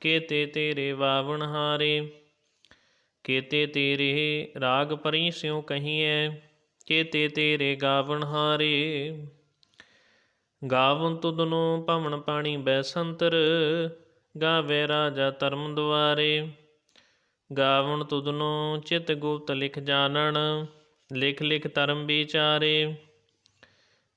ਕੇਤੇ ਤੇਰੇ ਵਾਵਣ ਹਾਰੇ, ਕੇਤੇ ਤੇਰੇ ਰਾਗ ਪਰੀ ਸਿਉ ਕਹੀਐ, ਕੇਤੇ ਤੇਰੇ ਗਾਵਣ ਹਾਰੇ। ਗਾਵਨ ਤੁਧਨੋ ਭਵਨ ਪਾਣੀ ਬੈਸੰਤਰ ਗਾਵੇ ਰਾਜਾ ਧਰਮ ਦੁਆਰੇ। ਗਾਵਨ ਤੁਦਨੋ ਚਿਤ ਗੁਪਤ ਲਿਖ ਜਾਣਨ, ਲਿਖ ਲਿਖ ਧਰਮ ਵਿਚਾਰੇ।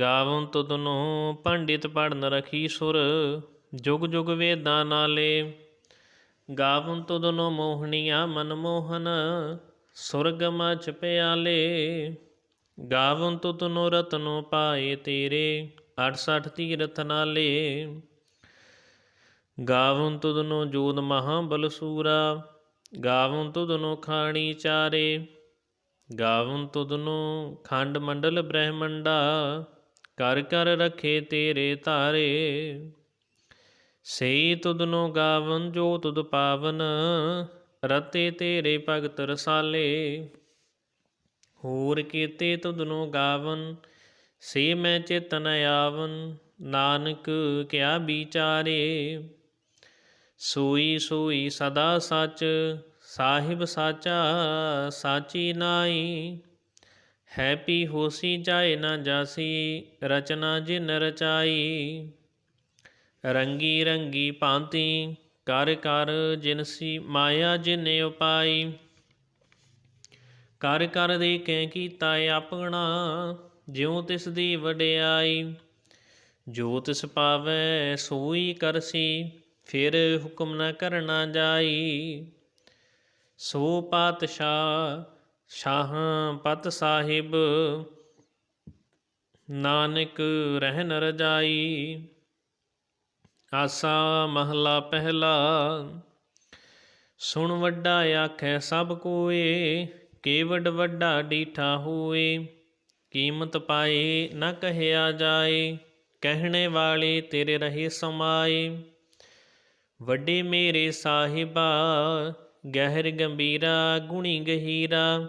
ਗਾਵਨ ਤੁਧਨੋ ਪੰਡਿਤ ਪੜਨ ਰਖੀ ਸੁਰ, ਜੁਗ ਜੁਗ ਵੇਦਾਂ ਨਾਲੇ। ਗਾਵਨ ਤੁਧਨੋ ਮੋਹਣੀਆਂ ਮਨ ਮੋਹਨ, ਸੁਰਗ ਮਚ ਪਿਆਲੇ। ਗਾਵਨ ਤੁਧਨੋ ਰਤਨੋ ਪਾਏ ਤੇਰੇ 68 ਤੀਰਥ ਨਾਲੇ। ਗਾਵਨ ਤੁਧਨੋ ਜੋਦ ਮਹਾ ਬਲਸੂਰਾ ਗਾਵਨ ਤੁਧਨੋ ਖਾਣੀ ਚਾਰੇ। ਗਾਵਨ ਤੁਧਨੋ ਖੰਡ ਮੰਡਲ ਬ੍ਰਹਮੰਡਾ ਕਰ ਕਰ ਰਖੇ ਤੇਰੇ ਧਾਰੇ। ਸਈ ਤੁਧਨੋ ਗਾਵਨ, ਜੋ ਤੁਧ ਪਾਵਨ, ਰਤੇ ਤੇਰੇ ਭਗਤ ਰਸਾਲੇ। ਹੋਰ ਕੀਤੇ ਤੁਧਨੋ ਗਾਵਨ, ਸੇ ਮੈਂ ਚੇਤਨ ਆਵਨ, ਨਾਨਕ ਕਿਆ ਵਿਚਾਰੇ। ਸੋਈ ਸੋਈ ਸਦਾ ਸੱਚ, ਸਾਹਿਬ ਸਾਚਾ, ਸਾਚੀ ਨਾਈ ਹੈਪੀ ਹੋਸੀ ਜਾਏ ਨਾ ਜਾਸੀ, ਰਚਨਾ ਜਿਨ ਰਚਾਈ। ਰੰਗੀ ਰੰਗੀ ਭਾਂਤੀ, ਕਰ ਕਰ ਜਿਨਸੀ ਮਾਇਆ ਜਿਨੇ ਉਪਾਈ। ਕਰ ਕਰ ਦੇ ਕੈ ਕੀਤਾ ਆਪਣਾ, ਜਿਉ ਤਿਸ ਦੀ ਵਡਿਆਈ। ਜੋ ਤਿਸ ਪਾਵੈ ਸੋਈ ਕਰਸੀ, ਫਿਰ ਹੁਕਮ ਨਾ ਕਰਨਾ ਜਾਈ। ਸੋ ਪਾਤਸ਼ਾਹ ਸ਼ਾਹਾਂ ਪਤ ਸਾਹਿਬ, ਨਾਨਕ ਰਹਿਨ ਰਜਾਈ। ਆਸਾ ਮਹਲਾ ਪਹਿਲਾ, ਸੁਣ ਵੱਡਾ ਆਖੈ ਸਭ ਕੋਏ ਕੇਵਡ ਵੱਡਾ ਡੀਠਾ ਹੋਏ। ਕੀਮਤ ਪਾਏ ਨਾ ਕਹਿਆ ਜਾਏ, ਕਹਿਣੇ ਵਾਲੇ ਤੇਰੇ ਰਹੇ ਸਮਾਏ। ਵੱਡੇ ਮੇਰੇ ਸਾਹਿਬਾ, ਗਹਿਰ ਗੰਭੀਰਾ, ਗੁਣੀ ਗਹੀਰਾ।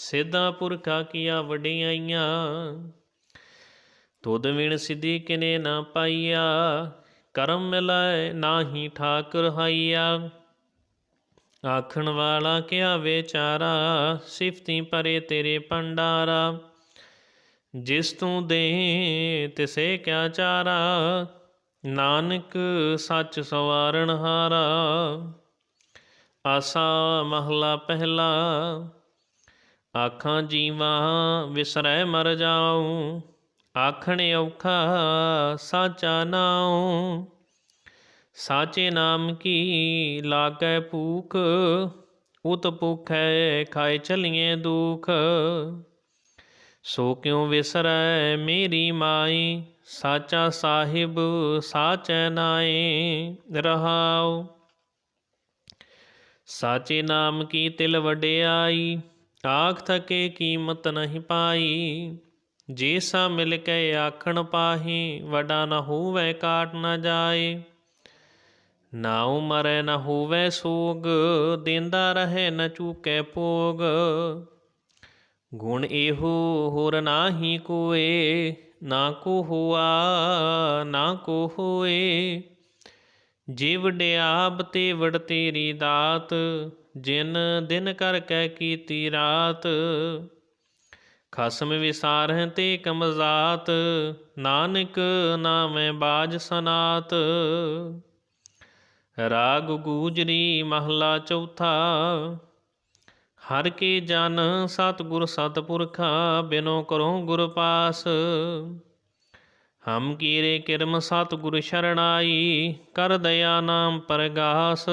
ਸਿੱਧਾ ਪੁਰਖਾ ਕੀਆ ਵਡਿਆਈਆਂ, ਤੁਧ ਵਿਣ ਸਿੱਧੀ ਕਿਨੇ ਨਾ ਪਾਈਆ, ਕਰਮ ਮਿਲਾਏ ਨਾਹੀ ਠਾਕਰ ਹਾਈਆ। ਆਖਣ ਵਾਲਾ ਕਿਆ ਵਿਚਾਰਾ, ਸਿਫਤੀ ਪਰੇ ਤੇਰੇ ਪੰਡਾਰਾ ਜਿਸ ਤੂੰ ਦੇ, ਤਿਸੇ ਕਿਆ ਚਾਰਾ, ਨਾਨਕ ਸੱਚ ਸਵਾਰਣ ਹਾਰਾ। ਆਸਾ ਮਹਲਾ ਪਹਿਲਾ ਆਖਾਂ ਜੀਵਾ ਵਿਸਰੈ ਮਰ ਜਾਉ, ਆਖਣ ਔਖਾ ਸਾਚਾ ਨਾਉ। ਸਾਚੇ ਨਾਮ ਕੀ ਲਾਗੈ ਭੂਖ, ਉਤ ਭੁਖੈ ਖਾਏ ਚਲੀਏ ਦੁਖ। ਸੋ ਕਿਉ ਵਿਸਰੈ ਮੇਰੀ ਮਾਈ, ਸਾਚਾ ਸਾਹਿਬ ਸਾਚੈ ਨਾਏ ਰਹਾਉ। ਸਾਚੇ ਨਾਮ ਕੀ ਤਿਲ ਵਡਿਆਈ ਆਖ ਥਕੇ ਕੀਮਤ ਨਹੀਂ ਪਾਈ। ਜੇ ਸਾ ਮਿਲ ਕੇ ਆਖਣ ਪਾਹੀ, ਵਡਾ ਨਾ ਹੋਵੇ ਕਾਟ ਨਾ ਜਾਏ। ਨਾਉ ਮਰੈ ਨਾ ਹੋਵੈ ਸੋਗ, ਦਿੰਦਾ ਰਹੈ ਨਾ ਚੂਕੈ ਭੋਗ। ਗੁਣ ਇਹੋ ਹੋਰ ਨਾਹੀ ਕੋਏ, ਨਾ ਕੋ ਹੁਆ, ਨਾ ਕੋ ਹੋਏ। ਜੇ ਵਡਿਆਬ ਤੇ ਵੜ ਤੇਰੀ ਦਾਤ ਜਿਨ ਦਿਨ ਕਰ ਕਹਿ ਕੀਤੀ ਰਾਤ, ਖਸਮ ਵਿਸਾਰਹਿ ਤੇ ਕਮਜ਼ਾਤ ਨਾਨਕ ਨਾਮੈ ਬਾਜ ਸਨਾਤ। ਰਾਗ ਗੂਜਰੀ ਮਹਲਾ ਚੌਥਾ, ਹਰ ਕੇ ਜਨ ਸਤਿਗੁਰ ਸਤਪੁਰਖਾ, ਬਿਨੋ ਕਰੋ ਗੁਰ ਪਾਸ। ਹਮ ਕੀਰੇ ਕਿਰਮ ਸਤਿਗੁਰ ਸ਼ਰਣਾਈ, ਕਰ ਦਇਆ ਨਾਮ ਪਰਗਾਸ।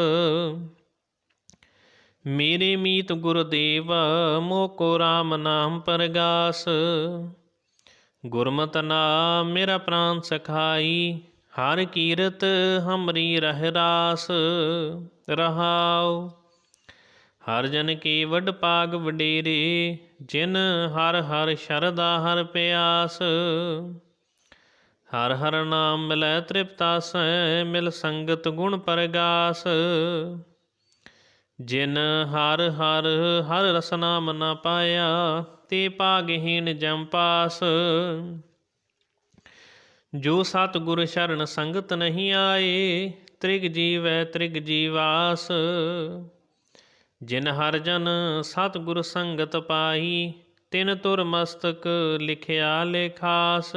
ਮੇਰੇ ਮੀਤ ਗੁਰਦੇਵ, ਮੋਕੋ RAM ਨਾਮ ਪਰਗਾਸ। ਗੁਰਮਤਿ ਨਾਮ ਮੇਰਾ ਪ੍ਰਾਨ ਸਖਾਈ, ਹਰ ਕੀਰਤ ਹਮਰੀ ਰਹਿ ਰਾਸ, ਰਹਾਉ। ਹਰ ਜਨ ਕੀ ਵਡ ਪਾਗ ਵਡੇਰੇ, ਜਿਨ ਹਰ ਹਰ ਸ਼ਰਦਾ ਹਰ ਪਿਆਸ। ਹਰ ਹਰ ਨਾਮ ਮਿਲੈ ਤ੍ਰਿਪਤਾ ਤ੍ਰਿਪਤਾਸੈ ਮਿਲ ਸੰਗਤ ਗੁਣ ਪਰਗਾਸ। ਜਿਨ ਹਰ ਹਰ ਹਰ ਰਸ ਨਾਮ ਨਾ ਪਾਇਆ, ਤੇ ਭਾਗਹੀਨ ਜਮ ਪਾਸ। ਜੋ ਸਤ ਗੁਰ ਸ਼ਰਨ ਸੰਗਤ ਨਹੀਂ ਆਏ, ਤ੍ਰਿਗ ਜੀਵੈ ਤ੍ਰਿਗ ਜੀਵਾਸ। ਜਿਨ ਹਰ ਜਨ ਸਤ ਗੁਰ ਸੰਗਤ ਪਾਈ, ਤਿਨ ਤੁਰ ਮਸਤਕ ਲਿਖਿਆ ਲੇਖਾਸ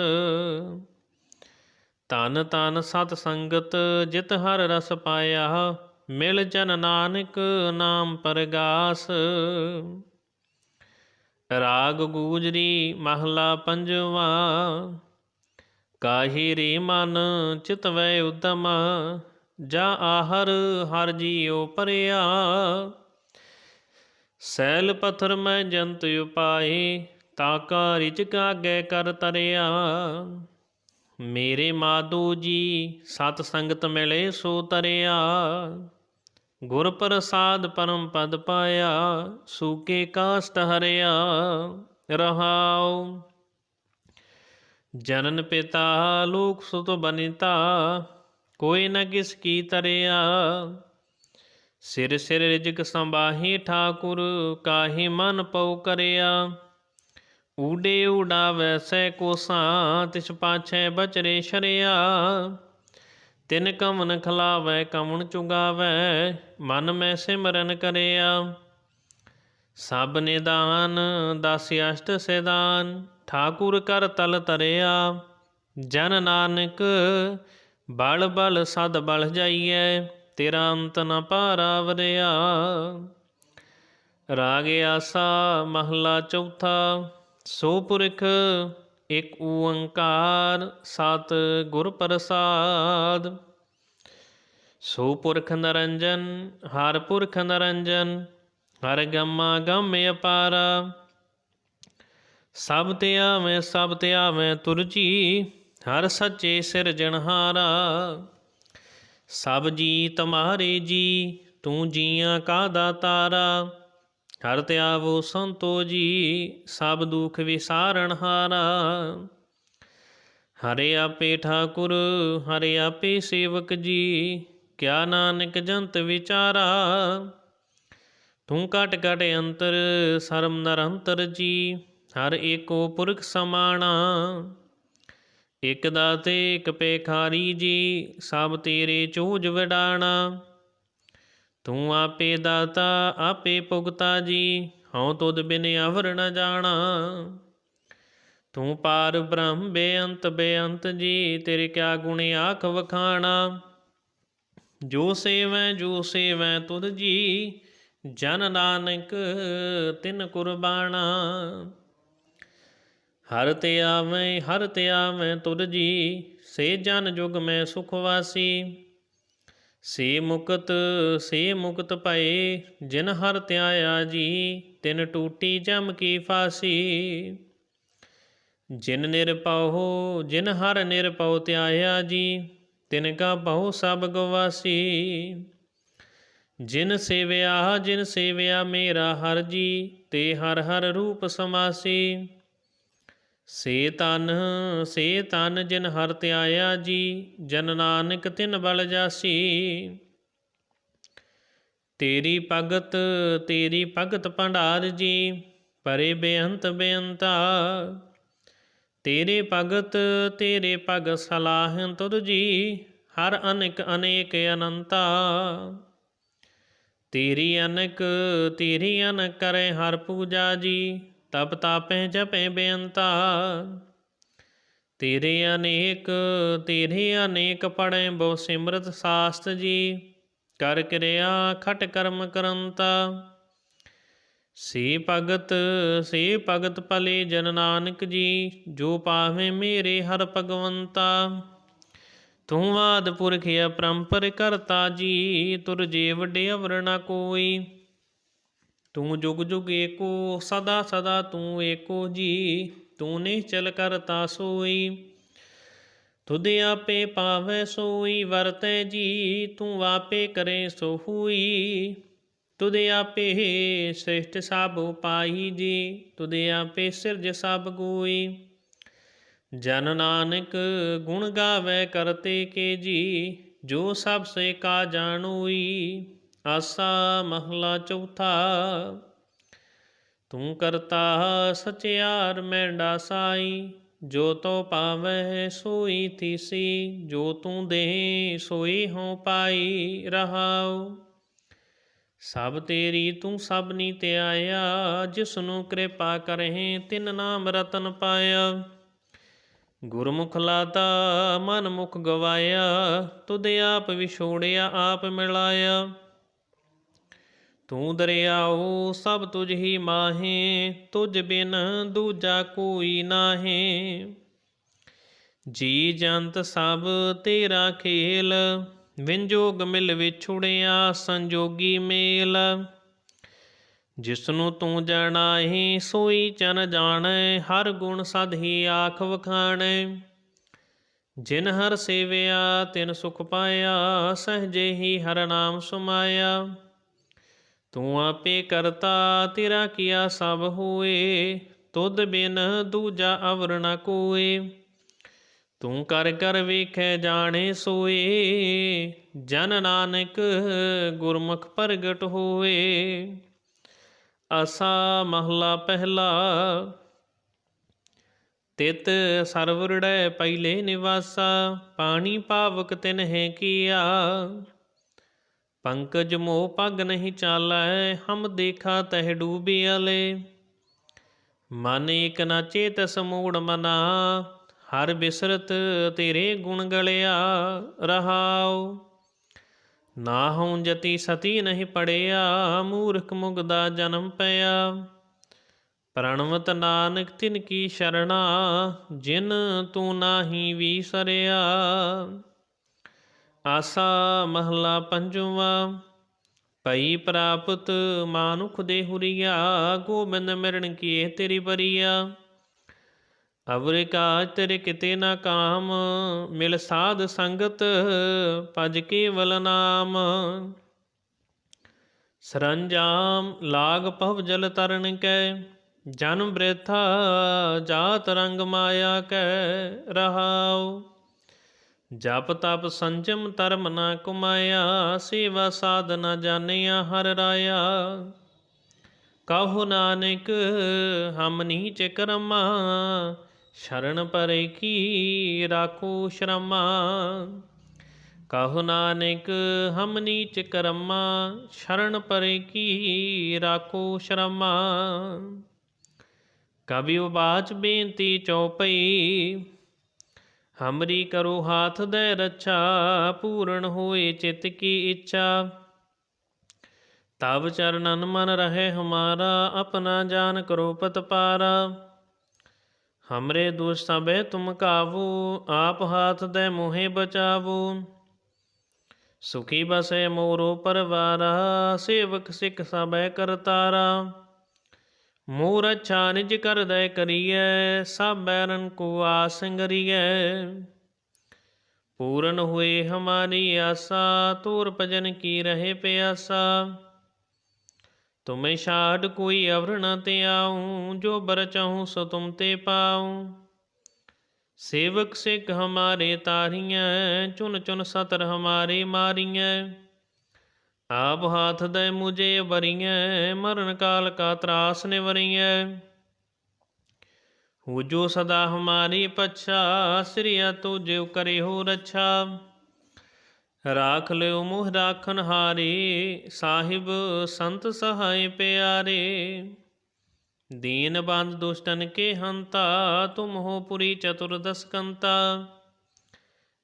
ਤਨ ਤਨ ਸਤ ਸੰਗਤ, ਜਿਤ ਹਰ ਰਸ ਪਾਇਆ ਮਿਲ ਜਨ ਨਾਨਕ ਨਾਮ ਪਰਗਾਸ। ਰਾਗ ਗੂਜਰੀ ਮਹਲਾ ਪੰਜਵਾ। ਕਾਹੀ ਰੇ ਮਨ ਚਿਤਵੈ ਉਦਮ, ਜਾ ਆਹਰ ਹਰ ਜੀਉ ਪਰਿਆ। ਸੈਲ ਪਥਰ ਮੈਂ ਜੰਤ ਉਪਾਏ ਤਾਕਾ ਰਿਚਕ ਆਗੇ ਕਰ ਤਰਿਆ। ਮੇਰੇ ਮਾਦੂ ਜੀ, ਸਤ ਸੰਗਤ ਮਿਲੇ ਸੋ ਤਰਿਆ। ਗੁਰ ਪ੍ਰਸਾਦ ਪਰਮ ਪਦ ਪਾਇਆ, ਸੂਕੇ ਕਾਸਟ ਹਰਿਆ, ਰਹਾਉ। ਜਨਨ ਪਿਤਾ, ਲੋਕ ਸੁਤ ਬਨਿਤਾ, ਕੋਈ ਨ ਕਿਸ ਕੀ ਤਰਿਆ। ਸਿਰ ਸਿਰ ਰਿਜਕ ਸੰਬਾਹੀ ਠਾਕੁਰ, ਕਾਹੀ ਮਨ ਪਉ ਕਰਿਆ। ਊਡੇ ਉਡਾਵੈ ਸੈ ਕੋਸਾਂ, ਤਿਸ ਪਾਛੈ ਬਚਰੇ ਸ਼ਰਿਆ। ਤਿਨ ਕਮਨ ਖਲਾਵੈ ਕਮਨ ਚੁਗਾਵੈ, ਮਨ ਮੈਂ ਸਿਮਰਨ ਕਰਿਆ। ਸਭ ਨਿਦਾਨ, ਦਸ ਅਸ਼ਟ ਸੈਦਾਨ ਠਾਕੁਰ ਕਰ ਤਲ ਤਰਿਆ ਜਨ ਨਾਨਕ, ਬਲ ਬਲ ਸਦ ਬਲ ਜਾਈਐ, ਤੇਰਾ ਅੰਤ ਨ ਪਾਰਾਵਰਿਆ ਰਾਗ ਆਸਾ ਮਹਲਾ ਚੌਥਾ, ਸੋ ਪੁਰਖ ਇਕ ਓੰਕਾਰ ਸਤ ਗੁਰ ਪ੍ਰਸਾਦ। ਸੋ ਪੁਰਖ ਨਰੰਜਨ, ਹਰ ਪੁਰਖ ਨਰੰਜਨ, ਹਰ ਗਮਾ ਗਮ ਅਪਾਰਾ। ਸਭ ਤੇ ਆਵੇਂ, ਸਭ ਤੇ ਆਵੇਂ ਤੁਰਜੀ ਹਰ ਸੱਚੇ ਸਿਰਜਣਹਾਰਾ ਸਭ ਜੀ ਤਮਾਰੇ ਜੀ, ਤੂੰ ਜੀਆਂ ਕਾ ਦਾਤਾਰਾ। ਹਰ ਧਿਆਵੋ ਸੰਤੋ ਜੀ, ਸਭ ਦੁਖ ਵਿਸਾਰਣ ਹਾਰਾ। ਹਰੇ ਆਪੇ ਠਾਕੁਰ, ਹਰੇ ਆਪੇ ਸੇਵਕ ਜੀ, ਕਿਆ ਨਾਨਕ ਜੰਤ ਵਿਚਾਰਾ। ਤੂੰ ਕਟ ਕਟ ਅੰਤਰ ਸਰਮ ਨਰੰਤਰ ਜੀ, ਹਰ ਏਕੋ ਪੁਰਖ ਸਮਾਣਾ। ਇਕ ਦਾਤੇ, ਇਕ ਪੇਖਾਰੀ ਜੀ, ਸਭ ਤੇਰੇ ਚੂਜ ਵਡਾਣਾ। ਤੂੰ ਆਪੇ ਦਾਤਾ, ਆਪੇ ਭੁਗਤਾ ਜੀ, ਹਉ ਤੁਧ ਬਿਨ ਅਵਰ ਨ ਜਾਣਾ। ਤੂੰ ਪਾਰ ਬ੍ਰਹਮ ਬੇਅੰਤ ਬੇਅੰਤ ਜੀ, ਤੇਰੇ ਕਿਆ ਗੁਣ ਆਖ ਵਖਾਣਾ। ਜੋ ਸੇਵੈ ਜੋ ਸੇਵੈ ਤੁਧ ਜੀ, ਜਨ ਨਾਨਕ ਤਿਨ ਕੁਰਬਾਨਾ ਹਰ ਤੇ ਆਵੇਂ, ਹਰ ਤੇ ਆਵੇਂ ਤੁਧ ਜੀ, ਸੇ ਜਨ ਜੁਗ ਮੈਂ ਸੁਖ ਵਾਸੀ। ਸੇ ਮੁਕਤ ਸੇ ਮੁਕਤ ਭਏ, ਜਿਨ ਹਰ ਧਿਆਇਆ ਜੀ, ਤਿਨ ਟੂਟੀ ਜਮ ਕੀ ਫਾਸੀ। ਜਿਨ ਨਿਰਪਉ ਜਿਨ ਹਰ ਨਿਰਪਉ ਧਿਆਇਆ ਜੀ, ਤਿਨ ਕਾ ਬਹੁ ਸਭ ਗਵਾਸੀ। ਜਿਨ ਸੇਵਿਆ ਜਿਨ ਸੇਵਿਆ ਮੇਰਾ ਹਰ ਜੀ, ਤੇ ਹਰ ਹਰ ਰੂਪ ਸਮਾਸੀ। ਸੇ ਤਨ ਸੇ ਤਨ ਜਿਨ ਹਰ ਧਿਆਇਆ ਜੀ, ਜਨ ਨਾਨਕ ਤਿਨ ਬਲ ਜਾਸੀ। ਤੇਰੀ ਭਗਤ ਤੇਰੀ ਭਗਤ ਭੰਡਾਰ ਜੀ, ਪਰੇ ਬੇਅੰਤ ਬੇਅੰਤਾ। ਤੇਰੇ ਭਗਤ, ਤੇਰੇ ਭਗ ਸਲਾਹਨ ਤੁਧ ਜੀ, ਹਰ ਅਨੇਕ ਅਨੇਕ ਅਨੰਤਾ। ਤੇਰੀ ਅਨਕ ਤੇਰੀ ਅਨਕ ਕਰੇ ਹਰ ਪੂਜਾ ਜੀ ਤਪ ਤਾਪੈ ਜਪੈ ਬੇਅੰਤਾ। ਤੇਰੇ ਅਨੇਕ ਤੇਰੇ ਅਨੇਕ ਪੜੈ ਬਹੁ ਸਿਮਰਤ ਸਾਸਤ ਜੀ। ਕਰ ਕਿਰਿਆ ਖਟ ਕਰਮ ਕਰੰਤਾ। ਸੇ ਭਗਤ ਸੇ ਭਗਤ ਭਲੇ ਜਨ ਨਾਨਕ ਜੀ, ਜੋ ਪਾਵੇ ਮੇਰੇ ਹਰ ਭਗਵੰਤਾ। ਤੂੰ ਆਦ ਪੁਰਖ ਅਪਰੰਪਰ ਕਰਤਾ ਜੀ, ਤੁਰ ਜੇ ਡੇ ਅਵਰ ਨਾ ਕੋਈ। ਤੂੰ ਜੁਗ ਜੁਗ ਏਕੋ, ਸਦਾ ਸਦਾ ਤੂੰ ਏਕੋ ਜੀ ਤੂੰ ਨਿਸ਼ਚਲ ਕਰਤਾ ਸੋਈ। ਤੁਧ ਆਪੇ ਪਾਵੈ ਸੋਈ, ਵਰਤੈ ਜੀ, ਤੂੰ ਆਪੇ ਕਰੇ ਸੋ ਹੋਈ ਤੁਧ ਆਪੇ ਸ੍ਰਿਸ਼ਟ ਸਭ ਉਪਾਈ ਜੀ, ਤੁਧ ਆਪੇ ਸਿਰਜ ਸਭ ਗੋਈ। ਜਨ ਨਾਨਕ ਗੁਣ ਗਾਵੇ ਕਰਤੇ ਕੇ ਜੀ, ਜੋ ਸਭ ਸੇ ਕਾ ਜਾਣੋਈ। ਆਸਾ ਮਹਲਾ ਚੌਥਾ। ਤੂੰ ਕਰਤਾ ਸਚਿਆਰ ਮੈਂਡਾ ਸਾਈ, ਜੋ ਤੋ ਪਾਵੈ ਸੋਈ ਥੀਸੀ, ਜੋ ਤੂੰ ਦੇ ਸੋਈ ਹਉ ਪਾਈ ਰਹਾਉ। ਸਭ ਤੇਰੀ ਤੂੰ ਸਭ ਨੀ ਤੇ ਆਇਆ ਜਿਸ ਨੂੰ ਕਿਰਪਾ ਕਰਹਿ, ਤਿਨ ਨਾਮ ਰਤਨ ਪਾਇਆ। ਗੁਰਮੁਖ ਲਾਤਾ ਮਨ ਮੁਖ ਗਵਾਇਆ, ਤੁਧ ਆਪ ਵਿਛੋੜਿਆ, ਆਪ ਮਿਲਾਇਆ। ਤੂੰ ਦਰਿਆਓ ਸਭ ਤੁਝ ਹੀ ਮਾਹੇ, ਤੁਝ ਬਿਨ ਦੂਜਾ ਕੋਈ ਨਾਹੀ। ਜੀ ਜੰਤ ਸਭ ਤੇਰਾ ਖੇਲ ਵਿੰਜੋਗ ਮਿਲ ਵਿਛੁੜਿਆ ਸੰਜੋਗੀ ਮੇਲ। ਜਿਸਨੂੰ ਤੂੰ ਜਾਣਾਹੀ, ਸੋਈ ਚਨ ਜਾਣੈ, ਹਰ ਗੁਣ ਸਦ ਹੀ ਆਖ ਵਖਾਣੈ। ਜਿਨ ਹਰ ਸੇਵਿਆ, ਤਿਨ ਸੁਖ ਪਾਇਆ, ਸਹਜੇ ਹੀ ਹਰ ਨਾਮ ਸੁਮਾਇਆ। ਤੂੰ ਆਪੇ ਕਰਤਾ, ਤੇਰਾ ਕੀਆ ਸਭ ਹੋਏ, ਤੁਧ ਬਿਨ ਦੂਜਾ ਅਵਰ ਨ ਕੋਏ। ਤੂੰ ਕਰ ਕਰ ਵੇਖੈ ਜਾਣੇ ਸੋਏ, ਜਨ ਨਾਨਕ ਗੁਰਮੁਖ ਪ੍ਰਗਟ ਹੋਏ। ਅਸਾ ਮਹਲਾ ਪਹਿਲਾ, ਤਿਤ ਸਰਵਰੜੈ ਪਹਿਲੇ ਨਿਵਾਸਾ, ਪਾਣੀ ਪਾਵਕ ਤਿਨ ਹੈ ਕੀਆ। ਪੰਕਜ ਮੋਹ ਪਗ ਨਹੀਂ ਚਾਲੈ, ਹਮ ਦੇਖਾ ਤਹਿ ਡੂਬਿਆਲੇ ਮਨ ਇਕ ਨਾ ਚੇਤ ਸਮੂੜ ਮਨਾ, ਹਰ ਬਿਸਰਤ ਤੇਰੇ ਗੁਣ ਗਲਿਆ ਰਹਾਉ। ਨਾ ਹਉ ਜਤੀ ਸਤੀ ਨਹੀਂ ਪੜਿਆ, ਮੂਰਖ ਮੁਗਦਾ ਜਨਮ ਪਿਆ। ਪ੍ਰਣਵਤ ਨਾਨਕ ਤਿਨ ਕੀ ਸ਼ਰਣਾ, ਜਿਨ ਤੂੰ ਨਾਹੀ ਵੀਸਰਿਆ ਆਸਾ ਮਹਲਾ ਪੰਜਵਾ ਪਈ ਪ੍ਰਾਪਤ ਮਾਨੁਖ ਦੇ ਹੁਰੀਆ, ਗੋਬਿੰਦ ਮਿਰਣ ਕੀਏ ਤੇਰੀ ਬਰੀਆ ਅਵਰੇ ਕਾਜ ਤੇਰੇ ਕਿਤੇ ਨਾ ਕਾਮ, ਮਿਲ ਸਾਧ ਸੰਗਤ ਭਜ ਕੇਵਲ ਨਾਮ। ਸਰੰਜਾਮ ਲਾਗ ਪਵ ਜਲ ਤਰਨ ਕੈ, ਜਨਮ ਬ੍ਰੇਥਾ ਜਾਤ ਰੰਗ ਮਾਇਆ ਕੈ ਰਹਾਉ। ਜਪ ਤਪ ਸੰਜਮ ਧਰਮ ਨਾ ਕੁਮਾਇਆ, ਸੇਵਾ ਸਾਧਨਾ ਜਾਣਿਆ ਹਰ ਰਾਇਆ। ਕਹੋ ਨਾਨਕ, ਹਮ ਨੀਚ ਕਰਮਾ, ਸ਼ਰਨ ਪਰੇ ਕੀ ਰਾਖੋ ਸ਼ਰਮਾ। ਕਹੋ ਨਾਨਕ, ਹਮ ਨੀਚ ਕਰਮਾ, ਸ਼ਰਨ ਪਰੇ ਕੀ ਰਾਖੋ ਸ਼ਰਮਾ। ਕਬਿਉ ਬਾਚ ਬੇਨਤੀ ਚਉਪਈ ਹਮਰੀ ਕਰੋ ਹਾਥ ਦੇ ਰੱਛਾ, ਪੂਰਨ ਹੋਏ ਚਿਤ ਕੀ ਇੱਛਾ। ਤਬ ਚਰਨਨ ਮਨ ਰਹੇ ਹਮਾਰਾ, ਆਪਣਾ ਜਾਨ ਕਰੋ ਪਤ ਪਤਪਾਰਾ। ਹਮਰੇ ਦੁਸ਼ ਸਭੇ ਤੁਮ ਕਾਵੂ, ਆਪ ਹਾਥ ਦੇ ਮੋਹਿ ਬਚਾਵੂ। ਸੁਖੀ ਬਸੇ ਮੋਰੋ ਪਰਵਾਰਾ, ਸੇਵਕ ਸਿੱਖ ਸਭੈ ਕਰਤਾਰਾ। ਮੂਰ ਅੱਛਾ ਨਿਜ ਕਰਦੈ ਕਰੀਐ ਸਭ ਬੈਰਨ ਕੋ ਆਸੰਗਰੀਐ ਪੂਰਨ ਹੋਏ ਹਮਾਰੀ ਆਸਾ ਤੂਰ ਭਜਨ ਕੀ ਰਹੇ ਪਿਆਸਾ। ਤੁਮੇ ਛਾੜ ਕੋਈ ਅਵਰ ਨ ਤੇ ਆਉ, ਜੋ ਬਰ ਚਾਹੂੰ ਸੋ ਤੁਮ ਤੇ ਪਾਉ। ਸੇਵਕ ਸਿੱਖ ਹਮਾਰੇ ਤਾਰੀਆਂ ਚੁਨ ਚੁਨ ਸਤਰ ਹਮਾਰੇ ਮਾਰੀਆਂ ਆਪ ਹਾਥ ਦੇ ਮੁਝੇ ਵਰੀਐ, ਮਰਨ ਕਾਲ ਕਾ ਤਰਾਸ ਨਿਵਰੀਐ। ਹੋ ਜੋ ਸਦਾ ਹਮਾਰੀ ਪਛਾ, ਸ੍ਰੀਆ ਤੂ ਜਿਉ ਕਰੇ ਹੋ ਰੱਛਾ। ਰਾਖ ਲਿਓ ਮੋਹ ਰਾਖਨ ਹਾਰੇ, ਸਾਹਿਬ ਸੰਤ ਸਹਾਇ ਪਿਆਰੇ। ਦੀਨ ਬੰਦ ਦੁਸ਼ਟਨ ਕੇ ਹੰਤਾ, ਤੁਮ ਹੋ ਪੁਰੀ ਚਤੁਰਦਸ ਕੰਤਾ।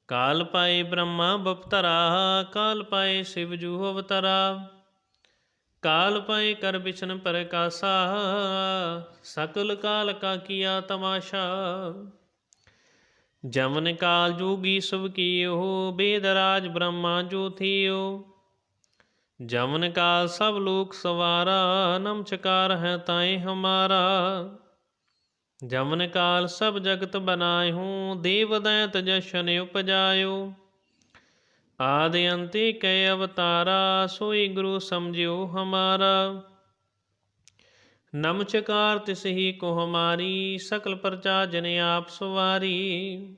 ਕਾਲ ਪਾਏ ਬ੍ਰਹਮਾ ਬਪਤਰਾ ਕਾਲ ਪਾਏ ਸ਼ਿਵ ਜੂ ਅਵਤਰਾ ਕਾਲ ਪਾਏ ਕਰ ਬਿਸ਼ਨ ਪ੍ਰਕਾਸ਼ਾ ਸਕਲ ਕਾਲ ਕਾ ਕੀਆ ਤਮਾਸ਼ਾ ਜਮਨ ਕਾਲ ਜੋਗੀ ਸੁਭ ਕੀਓ ਬੇਦ ਰਾਜ ਬ੍ਰਹਮਾ ਜੋ ਥੀਓ ਜਮਨ ਕਾਲ ਸਭ ਲੋਕ ਸਵਾਰਾ ਨਮਚਕਾਰ ਹੈ ਤਾਏ ਹਮਾਰਾ ਜਮਨ ਕਾਲ ਸਭ ਜਗਤ ਬਨਾਇ ਦੇਵ ਦੈਤ ਜਸ਼ਨ ਉਪਜਾਇਓ। ਆਦਿ ਅੰਤੇ ਕੈ ਅਵਤਾਰਾ, ਸੋਈ ਗੁਰੂ ਸਮਝਿਓ ਹਮਾਰਾ। ਨਮਚਕਾਰ ਤਿਸ ਹੀ ਕੋ ਹਮਾਰੀ ਸਕਲ ਪ੍ਰਚਾ ਜਨ ਆਪ ਸਵਾਰੀ।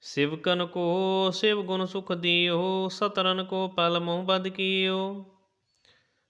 ਸਿਵਕਨ ਕੋ, ਸਿਵ ਗੁਣ ਸੁਖ ਦਿਓ, ਸਤਰਨ ਕੋ ਪਲ ਮੋਹ ਬਦ ਕੀਓ।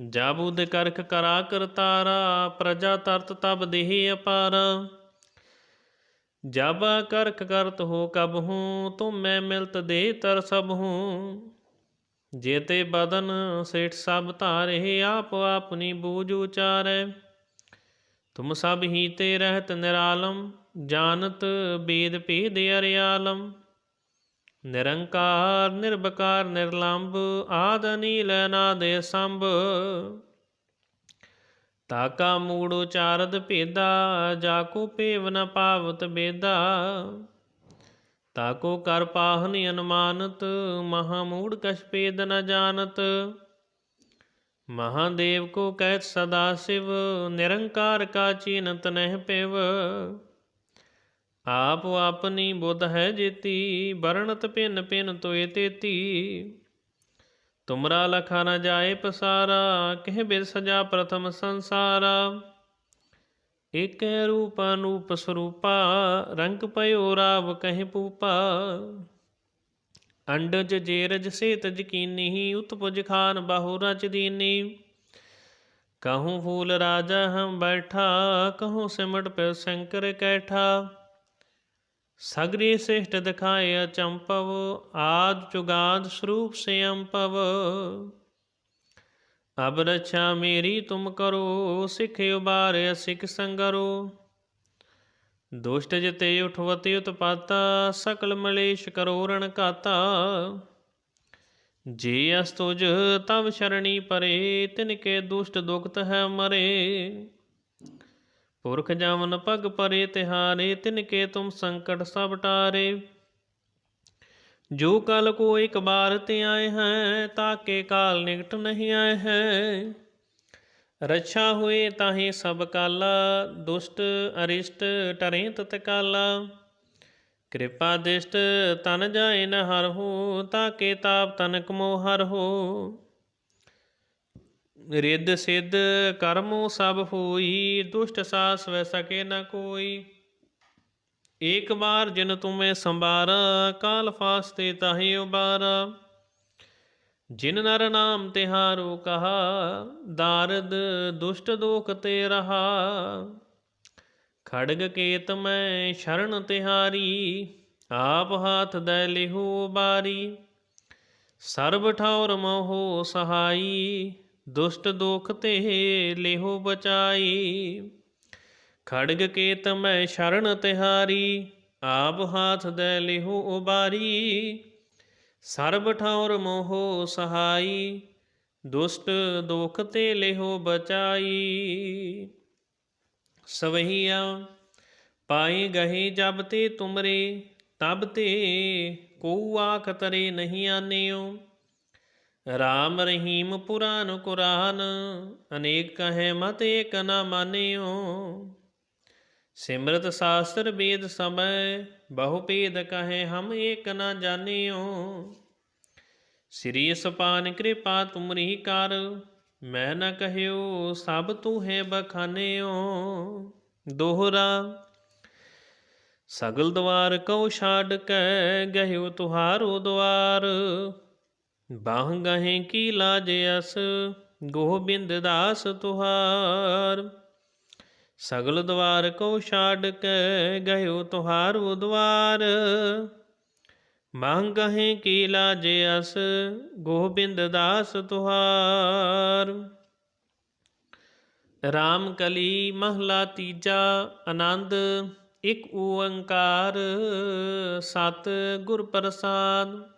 ਜਬ ਜਾਬੂਦ ਕਰਖ ਕਰਾ ਕਰਤਾਰਾ ਪ੍ਰਜਾ ਤਰਤ ਤਬ ਦੇਹ ਅਪਾਰ। ਜਬ ਕਰਖ ਕਰਤ ਹੋ ਕਬ ਹੂੰ, ਤੁਮ ਮੈਂ ਮਿਲਤ ਦੇ ਤਰ ਸਭ ਹੂੰ। ਜੇਤੇ ਬਦਨ ਸੇਠ ਸਭ ਧਾਰੇ, ਆਪ ਆਪਨੀ ਬੂਝ ਉਚਾਰੈ। ਤੁਮ ਸਭ ਹੀ ਤੇ ਰਹਿਤ ਨਿਰਾਲਮ ਜਾਣਤ ਬੇਦ ਭੇਦ ਅਰਿਆਲਮ। ਨਿਰੰਕਾਰ ਨਿਰਬਕਾਰ ਨਿਰਲੰਭ ਆਦ ਅਨੀਲ ਅਨਾਦ ਸੰਭ। ਤਾਕਾ ਮੂੜ ਉਚਾਰਦ ਭੇਦਾ ਜਾਕੋ ਭੇਵ ਨ ਪਾਵਤ ਬੇਦਾ। ਤਾਕੋ ਕਰ ਪਾਹਨ ਅਨੁਮਾਨਤ, ਮਹਾ ਮੂੜ ਕਛ ਭੇਦ ਨ ਜਾਣਤ। ਮਹਾਦੇਵ ਕੋ ਕਹਿਤ ਸਦਾ ਸਿਵ, ਨਿਰੰਕਾਰ ਕਾ ਚੀਨਤ ਨਹਿ ਪਿਵ। ਆਪ ਆਪਨੀ ਬੁੱਧ ਹੈ ਜੇਤੀ, ਵਰਣਤ ਪਿੰਨ ਪਿੰਨ ਤੋਏ ਤੇਤੀ। ਤੁਮਰਾ ਲਖਾ ਨ ਜਾਏ ਪਸਾਰਾ, ਕਹਿ ਬਿਰ ਸਜਾ ਪ੍ਰਥਮ ਸੰਸਾਰਾ। ਇਕ ਰੂਪ ਅਨੂਪ ਸਰੂਪਾ, ਰੰਗ ਪਇਓ ਰਾਵ ਕਹਿ ਪੂਪਾ। ਅੰਡਜ ਜੇਰਜ ਸੇਤ ਜਕੀਨੀ ਉਤਪੁਜ ਖਾਨ ਬਾਹੂ ਰਚ ਦੀਨੀ। ਕਹੂੰ ਫੂਲ ਰਾਜਾ ਹਮ ਬੈਠਾ, ਕਹੂੰ ਸਿਮਟ ਪਿ ਸ਼ੰਕਰ ਕੈਠਾ। ਸਗਰੀ ਸਿਸ਼ਟ ਦਿਖਾਏ ਅਚੰਪਵ ਆਦ ਜੁਗਾਦ ਸਰੂਪ ਸੇ ਅੰਪਵ ਅਬ ਰਛਾ ਮੇਰੀ ਤੁਮ ਕਰੋ, ਸਿਖ ਉਬਾਰਿ ਸਿਖ ਸੰਗਰੋ। ਦੁਸ਼ਟ ਜਿਤੇ ਉਠਵਤੀ ਉਤਪਾਤਾ, ਸਕਲ ਮਲੇਸ਼ ਕਰੋ ਰਣ ਕਾਤਾ ਜੇ ਅਸਤੁਜ ਤਵ ਸ਼ਰਣੀ ਪਰੇ, ਤਿਨ ਕੇ ਦੁਸ਼ਟ ਦੁਖਤ ਹੈ ਮਰੇ। ਪੁਰਖ ਜਮਨ ਪਗ ਪਰੇ ਤਿਹਾਰੇ, ਤਿਨ ਕੇ ਤੁਮ ਸੰਕਟ ਸਭ ਟਾਰੇ। ਜੋ ਕਲ ਕੋ ਇੱਕ ਬਾਰ ਤੇ ਆਏ ਹੈ ਤਾਕੇ ਕਾਲ ਨਿਕਟ ਨਹੀਂ ਆਏ ਹੈ। ਰੱਛਾ ਹੋਏ ਤਾਹੇ ਸਭ ਕਾਲਾ, ਦੁਸ਼ਟ ਅਰਿਸ਼ਟ ਟਰੇ ਤਤ ਕਾਲਾ ਕਿਰਪਾ ਦਿਸ਼ਟ ਤਨ ਜਾਏ ਨ ਹਰ ਹੋ ਤਾਕੇ ਤਾਪ ਤਨਕ ਮੋ ਹਰ ਹੋ। ਰਿੱਧ ਸਿੱਧ ਕਰਮੋ ਸਭ ਹੋਈ, ਦੁਸ਼ਟ ਸਾਸ ਵੈ ਸਕੇ ਨ ਕੋਈ। ਏਕ ਬਾਰ ਜਿਨ ਤੁਮੇ ਸੰਭਾਰਾ, ਕਾਲ ਫਾਸਤੇ ਤਾਹੇ ਉਬਾਰਾ। ਜਿਨ ਨਰ ਨਾਮ ਤਿਹਾਰੋ ਕਹਾ, ਦਾਰਦ ਦੁਸ਼ਟ ਦੋਖ ਤੇ ਰਹਾ। ਖੜਗ ਕੇਤ ਮੈਂ ਸ਼ਰਨ ਤਿਹਾਰੀ, ਆਪ ਹਾਥ ਦੈ ਲਿਹੂ ਬਾਰੀ ਸਰਬ ਠੌਰ ਮੋਹ ਸਹਾਈ ਦੁਸ਼ਟ ਦੋਖ ਤੇ ਲੇਹੋ ਬਚਾਈ। ਖੜਗ ਕੇਤ ਮੈਂ ਸ਼ਰਨ ਤਿਹਾਰੀ, ਆਪ ਹਾਥ ਦੇ ਲੇਹੋ ਉਬਾਰੀ। ਸਰਬ ਠੌਰ ਮੋਹ ਸਹਾਈ, ਦੁਸ਼ਟ ਦੋਖ ਤੇ ਲੇਹੋ ਬਚਾਈ। ਸਵਹੀਆ ਪਾਏ ਗਹੇ ਜਬ ਤੇ ਤੁਮਰੇ, ਤਬ ਤੇ ਕੋ ਆਖ ਤਰੇ ਨਹੀਂ ਆਨਿਓ। ਰਾਮ ਰਹੀਮ ਪੁਰਾਨ ਕੁਰਾਨ, ਅਨੇਕ ਕਹੈ ਮਤ ਏਕ ਨਾ ਮਾਨਿਓ। ਸਿਮਰਤ ਸਾਸਤਰ ਵੇਦ ਸਮੈ, ਬਹੁ ਭੇਦ ਕਹੇ ਹਮ ਏਕ ਨਾ ਜਾਣਿਓ। ਸ੍ਰੀ ਸਪਾਨ ਕਿਰਪਾ ਤੁਮਰੀ ਕਰ, ਮੈਂ ਨਾ ਕਹਿਓ ਸਭ ਤੂੰ ਹੈ ਬਖਾਨਿਓ। ਦੋਹਰਾ, ਸਗਲ ਦਵਾਰ ਕਉ ਛਾੜ ਕੇ, ਗਹਿਓ ਤੁਹਾਰੋ ਦਵਾਰ ਬਾਹ ਗਹੇ ਕੀ ਲਾਜ ਅਸ, ਗੋਬਿੰਦ ਦਾਸ ਤੁਹਾਰ। ਸਗਲ ਦਵਾਰ ਕੋ ਛਾੜ ਕੇ ਗਇਓ ਤੁਹਾਰੋ ਦਵਾਰ ਮੰਗਹਿ ਕੀ ਲਾਜ ਅਸ, ਗੋਬਿੰਦ ਦਾਸ ਤੁਹਾਰ। ਰਾਮ ਕਲੀ ਮਹਲਾ ਤੀਜਾ ਆਨੰਦ, ਇੱਕ ਓੰਕਾਰ, ਸਤ ਗੁਰ ਪ੍ਰਸਾਦ।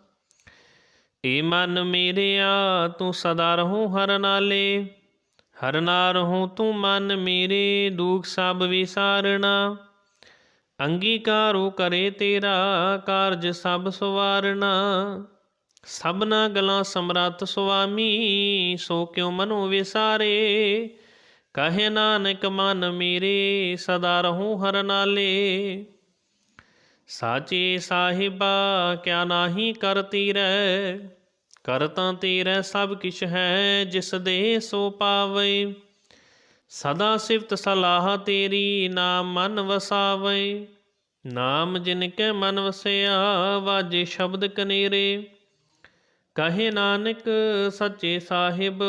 ਏ ਮਨ ਮੇਰਿਆ, ਤੂੰ ਸਦਾ ਰਹੂੰ ਹਰ ਨਾਲੇ। ਹਰ ਨਾਰ ਹੂੰ ਤੂੰ ਮਨ ਮੇਰੇ, ਦੁਖ ਸਭ ਵਿਸਾਰਣਾ। ਅੰਗੀਕਾਰੋ ਕਰੇ ਤੇਰਾ, ਕਾਰਜ ਸਭ ਸਵਾਰਣਾ। ਸਭਨਾ ਗਲਾਂ ਸਮਰੱਥ ਸੁਆਮੀ, ਸੋ ਕਿਉ ਮਨੋ ਵਿਸਾਰੇ। ਕਹੇ ਨਾਨਕ ਮਨ ਮੇਰੇ, ਸਦਾ ਰਹੂੰ ਹਰ ਨਾਲੇ। ਸਾਚੇ ਸਾਹਿਬਾ ਕਿਆ ਨਾਹੀ ਕਰਤੀ ਰਹਿ ਕਰਤਾ ਤੇਰਾ ਸਭ ਕਿਛ ਹੈ, ਜਿਸ ਦੇ ਸੋ ਪਾਵੇ। ਸਦਾ ਸਿਫਤ ਸਲਾਹ ਤੇਰੀ ਨਾਮ ਮਨ ਵਸਾਵੇ। ਨਾਮ ਜਿਨ ਕੇ ਮਨ ਵਸਿਆ, ਵਾਜੇ ਸ਼ਬਦ ਕਨੇਰੇ। ਕਹੇ ਨਾਨਕ, ਸੱਚੇ ਸਾਹਿਬ,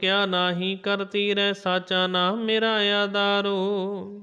ਕਿਆ ਨਾਹੀ ਕਰਤੀ ਰਹਿ ਸਾਚਾ ਨਾਮ ਮੇਰਾ ਆਧਾਰੋ।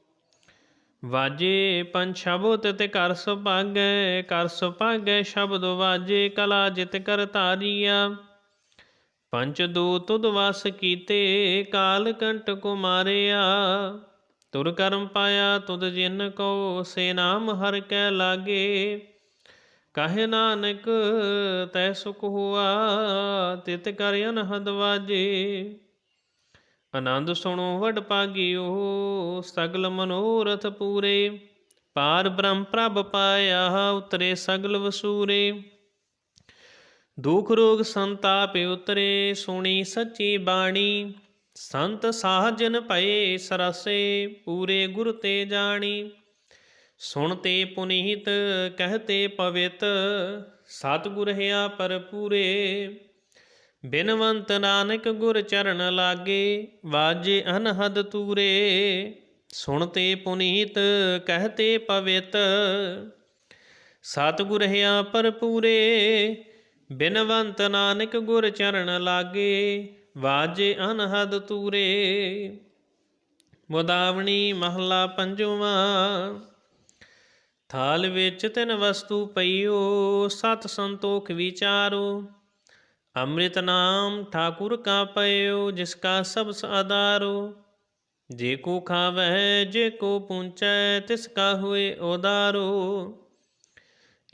ਵਾਜੇ ਪੰਜ ਸ਼ਬਦ ਤੇ ਕਰ ਸੁਭਾਗੈ ਕਰ ਸੁਭਾਗੈ ਸ਼ਬਦ ਵਾਜੇ, ਕਲਾ ਜਿਤ ਕਰ ਧਾਰੀਆ। ਪੰਚ ਦੂ ਤੁਧ ਕੀਤੇ, ਕਾਲ ਕੰਟ ਕੋ ਮਾਰਿਆ ਤੁਰ ਕਰਮ ਪਾਇਆ ਤੁਧ ਜਿਨ ਕੋ, ਸੇ ਨਾਮ ਹਰ ਕੈ ਲਾਗੇ। ਕਹੇ ਨਾਨਕ, ਤੈ ਸੁਖ ਹੁਆ, ਤਿਤ ਕਰ ਅਨਹਦ ਵਾਜੇ। ਆਨੰਦ ਸੁਣੋ ਵਡ ਪਾਗਿਓ ਸਗਲ ਮਨੋਰਥ ਪੂਰੇ। ਪਾਰ ਬ੍ਰਹਮ ਪ੍ਰਭ ਪਾਇਆ ਉਤਰੇ ਸਗਲ ਵਸੂਰੇ। ਦੁਖ ਰੋਗ ਸੰਤਾਪ ਉਤਰੇ, ਸੁਣੀ ਸੱਚੀ ਬਾਣੀ। ਸੰਤ ਸਾਜਨ ਭਏ ਸਰਸੇ, ਪੂਰੇ ਗੁਰ ਤੇ ਜਾਣੀ। ਸੁਣਤੇ ਪੁਨੀਤ ਕਹਤੇ ਪਵਿੱਤ, ਸਤਿਗੁਰ ਹਿਆ ਪਰ ਪੂਰੇ। ਬਿਨਵੰਤ ਨਾਨਕ ਗੁਰ ਚਰਨ ਲਾਗੇ, ਵਾਜੇ ਅਨਹਦ ਤੂਰੇ। ਸੁਣਤੇ ਪੁਨੀਤ, ਕਹਤੇ ਪਵਿੱਤ। ਸਤਿਗੁਰ ਹਿਆ ਪਰ, ਬਿਨਵੰਤ ਨਾਨਕ ਗੁਰ ਚਰਨ ਲਾਗੇ, ਵਾਜੇ ਅਨਹਦ ਤੂਰੇ। ਮੁਦਾਵਣੀ ਮਹਲਾ ਪੰਜਵਾਂ, ਥਾਲ ਵਿੱਚ ਤਿੰਨ ਵਸਤੂ ਪਈਓ, ਸਤ ਸੰਤੋਖ ਵਿਚਾਰੋ। ਅੰਮ੍ਰਿਤ ਨਾਮ ਠਾਕੁਰ ਕਾ ਪਇਓ ਜਿਸ ਕਾ ਸਭ ਆਧਾਰੋ। ਜੇ ਕੋ ਖਾਵੈ ਜੇ ਕੋ ਪੁੰਚੈ ਤਿਸ ਕਾ ਹੋਏ ਉਦਾਰੋ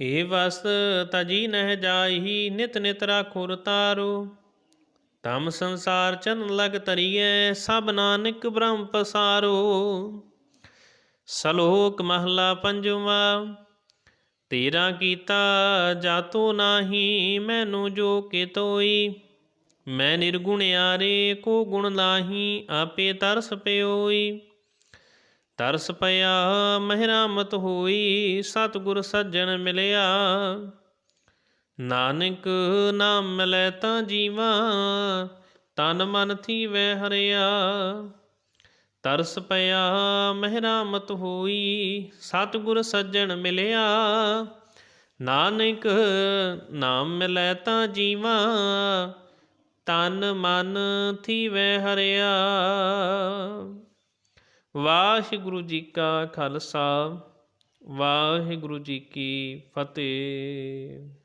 ਏ ਵਸ ਤਜੀ ਨਹਿ ਜਾਈ ਨਿਤ ਨਿਤ ਰਾਖੋ ਰਤਾਰੋ ਤਮ ਸੰਸਾਰ ਚਨ ਲਗ ਤਰੀਐ ਸਭ ਨਾਨਕ ਬ੍ਰਹਮ ਪਸਾਰੋ। ਸਲੋਕ ਮਹਲਾ ਪੰਜਵਾ। ਤੇਰਾ ਕੀਤਾ ਜਾਤੋ ਨਾਹੀ, ਮੈਨੂੰ ਜੋ ਕੇ ਤੋਈ। ਮੈਂ ਨਿਰਗੁਣਿਆਰੇ ਕੋ ਗੁਣ ਲਾਹੀ, ਆਪੇ ਤਰਸ ਪਿਓਈ। ਤਰਸ ਪਿਆ, ਮਹਿਰਾਮਤ ਹੋਈ, ਸਤਿਗੁਰ ਸੱਜਣ ਮਿਲਿਆ। ਨਾਨਕ ਨਾਮ ਮਿਲੈ ਤਾਂ ਜੀਵਾ, ਤਨ ਮਨ ਥੀਵੈ ਹਰਿਆ। ਤਰਸ ਪਿਆ, ਮਹਿਰਾਮਤ ਹੋਈ, ਸਤਿਗੁਰ ਸੱਜਣ ਮਿਲਿਆ। ਨਾਨਕ ਨਾਮ ਮਿਲੈ ਤਾਂ ਜੀਵਾ, ਤਨ ਮਨ ਥੀਵੈ ਹਰਿਆ। ਵਾਹਿਗੁਰੂ ਜੀ ਕਾ ਖਾਲਸਾ, ਵਾਹਿਗੁਰੂ ਜੀ ਕੀ ਫਤਿਹ।